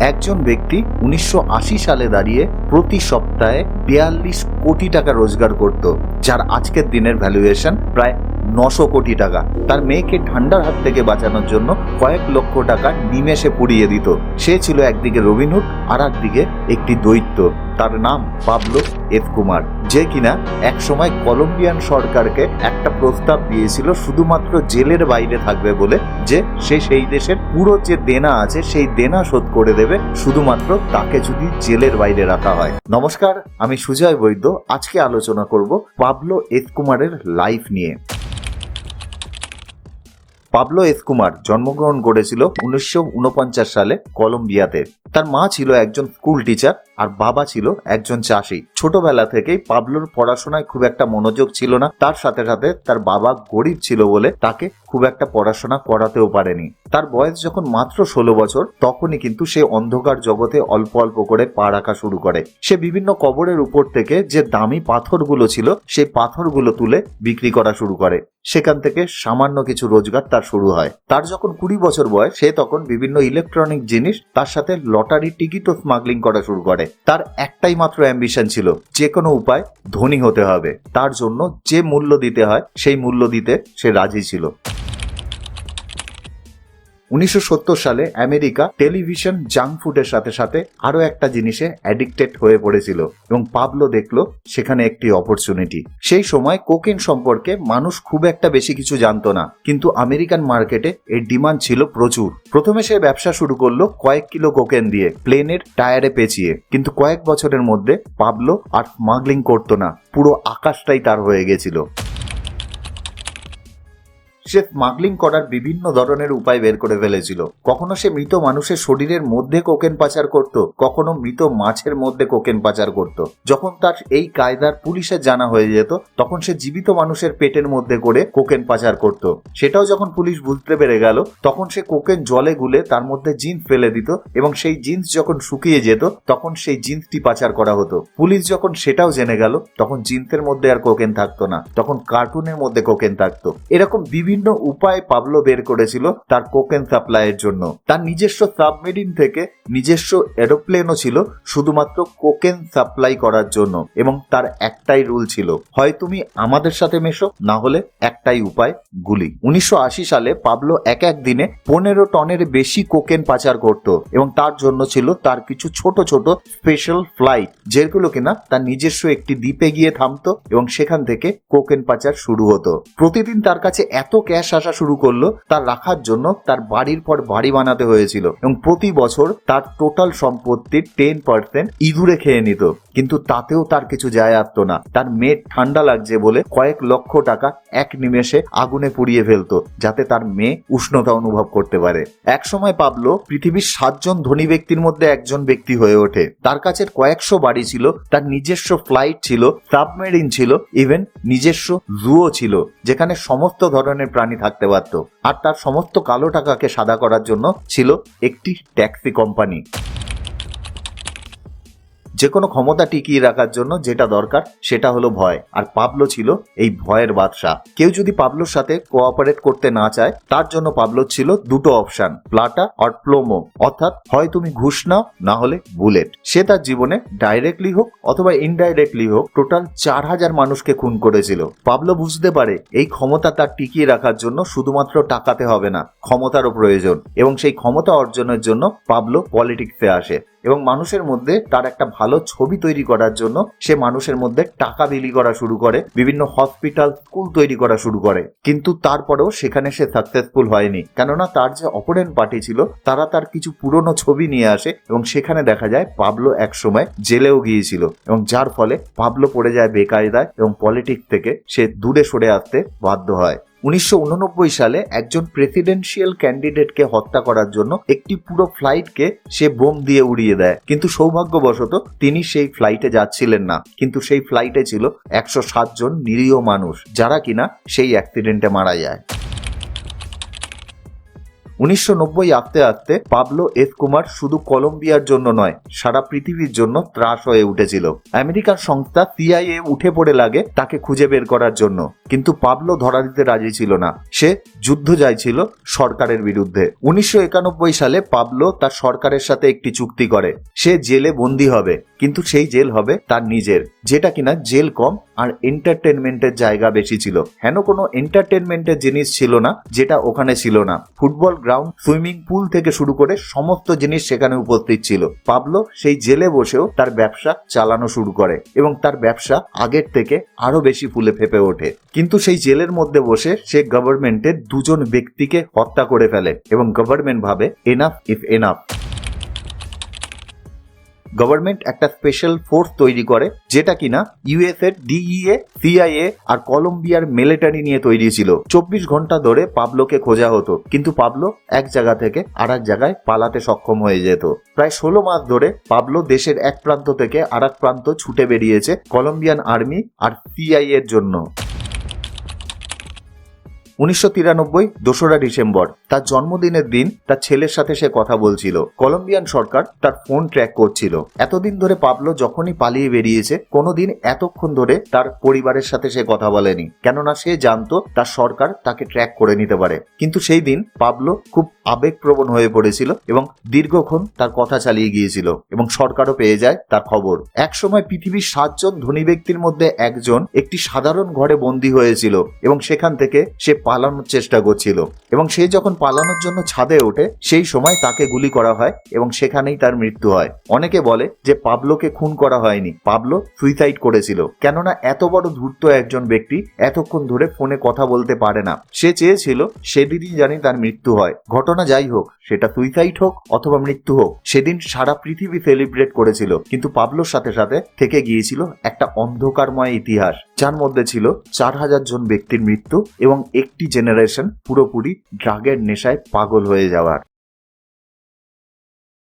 একজন ব্যক্তি উনিশশো আশি সালে দাঁড়িয়ে প্রতি সপ্তাহে বিয়াল্লিশ কোটি টাকা রোজগার করত, যার আজকের দিনের ভ্যালুয়েশন প্রায় নশো কোটি টাকা। তার মেয়েকে ঠান্ডার হাত থেকে বাঁচানোর জন্য কয়েক লক্ষ টাকা নিমেষে পুড়িয়ে দিত। সে ছিল একদিকে রবিনহুড আর একদিকে একটি দৈত্য। তার নাম পাবলো এফ কুমার, যে কিনা একসময় কলম্বিয়ান সরকারকে একটা প্রস্তাব দিয়েছিল, শুধুমাত্র জেলের বাইরে থাকবে বলে, যে সে সেই দেশের পুরো যে দেনা আছে, সেই দেনা শোধ করে দেবে, শুধুমাত্র তাকে যদি জেলের বাইরে রাখা হয়। নমস্কার, আমি সুজয় বৈদ্য। আজকে আলোচনা করব পাবলো এফ কুমারের লাইফ নিয়ে। পাবলো এসকুমার জন্মগ্রহণ করেছিল উনিশশো ঊনপঞ্চাশ সালে কলম্বিয়াতে। তার মা ছিল একজন স্কুল টিচার। আর বাবা ছিল একজন চাষি। ছোটবেলা থেকেই পাবলোর পড়াশোনায় খুব একটা মনোযোগ ছিল না। তার সাথে সাথে তার বাবা গরিব ছিল বলে তাকে খুব একটা পড়াশোনা করাতেও পারেনি। তার বয়স যখন মাত্র ষোলো বছর, তখনই কিন্তু সে অন্ধকার জগতে অল্প অল্প করে পা রাখা শুরু করে। সে বিভিন্ন কবরের উপর থেকে যে দামি পাথরগুলো ছিল, সেই পাথরগুলো তুলে বিক্রি করা শুরু করে। সেখান থেকে সামান্য কিছু রোজগার তার শুরু হয়। তার যখন কুড়ি বছর বয়স, সে তখন বিভিন্ন ইলেকট্রনিক জিনিস তার সাথে লটারি টিকিটও স্মাগলিং করা শুরু করে। তার একটাই মাত্র অ্যাম্বিশন ছিল, যে কোনো উপায় ধনী হতে হবে। তার জন্য যে মূল্য দিতে হয়, সেই মূল্য দিতে সে রাজি ছিল। উনিশশো সত্তর সালে আমেরিকা টেলিভিশন জাঙ্ক ফুডের সাথে সাথে আরও একটা জিনিসে অ্যাডিক্টেড হয়ে পড়েছিল এবং পাবলো দেখল সেখানে একটি অপরচুনিটি সেই সময় কোকেন সম্পর্কে মানুষ খুব একটা বেশি কিছু জানতো না, কিন্তু আমেরিকান মার্কেটে এর ডিমান্ড ছিল প্রচুর। প্রথমে সে ব্যবসা শুরু করল কয়েক কিলো কোকেন দিয়ে প্লেনের টায়ারে পেঁচিয়ে। কিন্তু কয়েক বছরের মধ্যে পাবলো আর স্মাগলিং করতো না, পুরো আকাশটাই তার হয়ে গেছিল। সে স্মাগলিং করার বিভিন্ন ধরনের উপায় বের করে ফেলেছিল। কখনো সে মৃত মানুষের শরীরের মধ্যে কোকেন পাচার করত, কখনো মৃত মাছের মধ্যে কোকেন পাচার করত। যখন তার এই কায়দার পুলিশের জানা হয়ে যেত, তখন সে জীবিত মানুষের পেটের মধ্যে করে কোকেন পাচার করত। সেটাও যখন পুলিশ বুঝতে পেরে গেল, তখন সে কোকেন জলে গুলে তার মধ্যে জিন্স ফেলে দিত এবং সেই জিন্স যখন শুকিয়ে যেত, তখন সেই জিন্সটি পাচার করা হতো। পুলিশ যখন সেটাও জেনে গেল, তখন জিন্সের মধ্যে আর কোকেন থাকতো না, তখন কার্টুনের মধ্যে কোকেন থাকতো। এরকম বিভিন্ন উপায় পাবলো বের করেছিল তার কোকেন সাপ্লাইয়ের জন্য। তার নিজস্ব সাবমেরিন থেকে নিজস্ব এরোপ্লেনও ছিল, শুধুমাত্র কোকেন সাপ্লাই করার জন্য এবং তার একটাই রুল ছিল, হয় তুমি আমাদের সাথে মেশো, না হলে একটাই উপায় গুলি। উনিশশো আশি সালে পাবলো এক এক দিনে পনেরো টনের বেশি কোকেন পাচার করত এবং তার জন্য ছিল তার কিছু ছোট ছোট স্পেশাল ফ্লাইট যেগুলো কিনা তার নিজস্ব একটি দ্বীপে গিয়ে থামতো এবং সেখান থেকে কোকেন পাচার শুরু হতো। প্রতিদিন তার কাছে এত ক্যাশ আসা শুরু করল, তার রাখার জন্য তার বাড়ির পর বাড়ি বানাতে হয়েছিল এবং প্রতি বছর তার টোটাল সম্পত্তির টেন পার্সেন্ট ইঁদুরে খেয়ে নিত। কিন্তু তাতেও তার কিছু যায় আসতো না। তার মেয়ে ঠান্ডা লাগছে বলে কয়েক লক্ষ টাকা এক নিমেষে আগুনে পুড়িয়ে ফেলতো, যাতে তার মেয়ে উষ্ণতা অনুভব করতে পারে। এক সময় পাবলো পৃথিবীর সাতজন ধনী ব্যক্তির মধ্যে একজন ব্যক্তি হয়ে ওঠে। তার কাছে কয়েকশো বাড়ি ছিল, তার নিজস্ব ফ্লাইট ছিল সাবমেরিন ছিল ইভেন নিজস্ব জুও ছিল, যেখানে সমস্ত ধরনের প্রাণী থাকতে পারত। আর তার সমস্ত কালো টাকাকে সাদা করার জন্য ছিল একটি ট্যাক্সি কোম্পানি। যে কোনো ক্ষমতা টিকিয়ে রাখার জন্য যেটা দরকার, সেটা হলো ভয়। আর পাবলো ছিল এই ভয়ের বাদশা। কেউ যদি পাবলোর সাথে কোঅপারেট করতে না চায়, তার জন্য পাবলো ছিল দুটো অপশন প্লাটা আর প্লোমো। অর্থাৎ হয় তুমি ঘুষ নাও, না হলে বুলেট। সে তার জীবনে ডাইরেক্টলি হোক অথবা ইনডাইরেক্টলি হোক টোটাল চার হাজার মানুষকে খুন করেছিল। পাবলো বুঝতে পারে এই ক্ষমতা তার টিকিয়ে রাখার জন্য শুধুমাত্র টাকাতে হবে না, ক্ষমতারও প্রয়োজন। এবং সেই ক্ষমতা অর্জনের জন্য পাবলো পলিটিক্সে আসে। এবং মানুষের মধ্যে তার একটা ভালো ছবি তৈরি করার জন্য সে মানুষের মধ্যে টাকা বিলি করা শুরু করে, বিভিন্ন হসপিটাল স্কুল তৈরি করা শুরু করে। কিন্তু তারপরেও সেখানে সে সাকসেসফুল হয়নি। কেননা তার যে অপোনেন্ট পার্টি ছিল, তারা তার কিছু পুরনো ছবি নিয়ে আসে এবং সেখানে দেখা যায় পাবলো একসময় জেলেও গিয়েছিল এবং যার ফলে পাবলো পড়ে যায় বেকায়দায় এবং পলিটিক্স থেকে সে দূরে সরে আসতে বাধ্য হয়। উনিশশো উননব্বই সালে একজন প্রেসিডেন্সিয়াল ক্যান্ডিডেটকে হত্যা করার জন্য একটি পুরো ফ্লাইটকে সে বোম দিয়ে উড়িয়ে দেয়। কিন্তু সৌভাগ্যবশত তিনি সেই ফ্লাইটে যাচ্ছিলেন না। কিন্তু সেই ফ্লাইটে ছিল একশো জন নিরীহ মানুষ, যারা কিনা সেই অ্যাক্সিডেন্টে মারা যায়। উনিশশো নব্বই আস্তে আস্তে পাবলো এস কুমার শুধু কলম্বিয়ার জন্য নয়, সারা পৃথিবীর জন্য ত্রাস হয়ে উঠেছিল। আমেরিকার সংস্থা সিআইএ উঠে পড়ে লাগে তাকে খুঁজে বের করার জন্য। কিন্তু পাবলো ধরা দিতে রাজি ছিল না। সে যুদ্ধ চাইছিল সরকারের বিরুদ্ধে। উনিশশো একানব্বই সালে পাবলো তার সরকারের সাথে একটি চুক্তি করে। সে জেলে বন্দী হবে। কিন্তু সেই জেল হবে তার নিজের। যেটা কিনা জেল কম আর এন্টারটেনমেন্টের জায়গা বেশি ছিল। হেন কোনো এন্টারটেনমেন্টের জিনিস ছিল না, যেটা ওখানে ছিল না। ফুটবল গ্রাউন্ড, সুইমিং পুল থেকে শুরু করে সমস্ত জিনিস সেখানে উপস্থিত ছিল। পাবলো সেই জেলে বসেও তার ব্যবসা চালানো শুরু করে এবং তার ব্যবসা আগের থেকে আরও বেশি ফুলে ফেপে ওঠে। কিন্তু সেই জেলের মধ্যে বসে সে গভর্নমেন্টের দুজন ব্যক্তিকে হত্যা করে ফেলে এবং গভর্নমেন্ট ভাবে এনাফ ইফ এনাফ গভর্নমেন্ট একটা স্পেশাল ফোর্স তৈরি করে, যেটা কিনা ইউএস এর ডিইএ সিআইএ আর কলম্বিয়ার মিলিটারি নিয়ে তৈরি ছিল। চব্বিশ ঘণ্টা ধরে পাবলোকে খোঁজা হতো, কিন্তু পাবলো এক জায়গা থেকে আর জায়গায় পালাতে সক্ষম হয়ে যেত। প্রায় ষোলো মাস ধরে পাবলো দেশের এক প্রান্ত থেকে আর প্রান্ত ছুটে বেরিয়েছে কলম্বিয়ান আর্মি আর সিআইএ এর জন্য। উনিশশো তিরানব্বই, দোসরা ডিসেম্বর। তার জন্মদিনের দিন তার ছেলের সাথে সে কথা বলছিল। কলম্বিয়ান সরকার তার ফোন ট্র্যাক করছিল। এতদিন ধরে পাবলো যখনই পালিয়ে বেরিয়েছে, কোনোদিন এতক্ষণ ধরে তার পরিবারের সাথে সে কথা বলেনি। কেননা সে জানতো তার সরকার তাকে ট্র্যাক করে নিতে পারে। কিন্তু সেই দিন পাবলো খুব আবেগপ্রবণ হয়ে পড়েছিল এবং দীর্ঘক্ষণ তার কথা চালিয়ে গিয়েছিল এবং সরকারও পেয়ে যায় তার খবর। একসময় পৃথিবীর সাতজন ধনী ব্যক্তির মধ্যে একজন একটি সাধারণ ঘরে বন্দী হয়েছিল এবং সেখান থেকে সে পালানোর চেষ্টা করছিল এবং সে যখন পালানোর জন্য ছাদে ওঠে, সেই সময় তাকে গুলি করা হয় এবং সেখানেই তার মৃত্যু হয়। অনেকে বলে যে পাবলোকে খুন করা হয়নি। পাবলো সুইসাইড করেছিল। কেননা এত বড় ধূর্ত একজন ব্যক্তি এতক্ষণ ধরে ফোনে কথা বলতে পারে না। সে চেয়েছিল সেদিনই জানি তার মৃত্যু হয়। ঘটনা যাই হোক, সেটা সুইসাইড হোক অথবা মৃত্যু হোক, সেদিন সারা পৃথিবী সেলিব্রেট করেছিল। কিন্তু পাবলোর সাথে সাথে থেকে গিয়েছিল একটা অন্ধকারময় ইতিহাস, যার মধ্যে ছিল চার হাজার জন ব্যক্তির মৃত্যু এবং একটি জেনারেশন পুরোপুরি ড্রাগের নেশায় পাগল হয়ে যাওয়ার।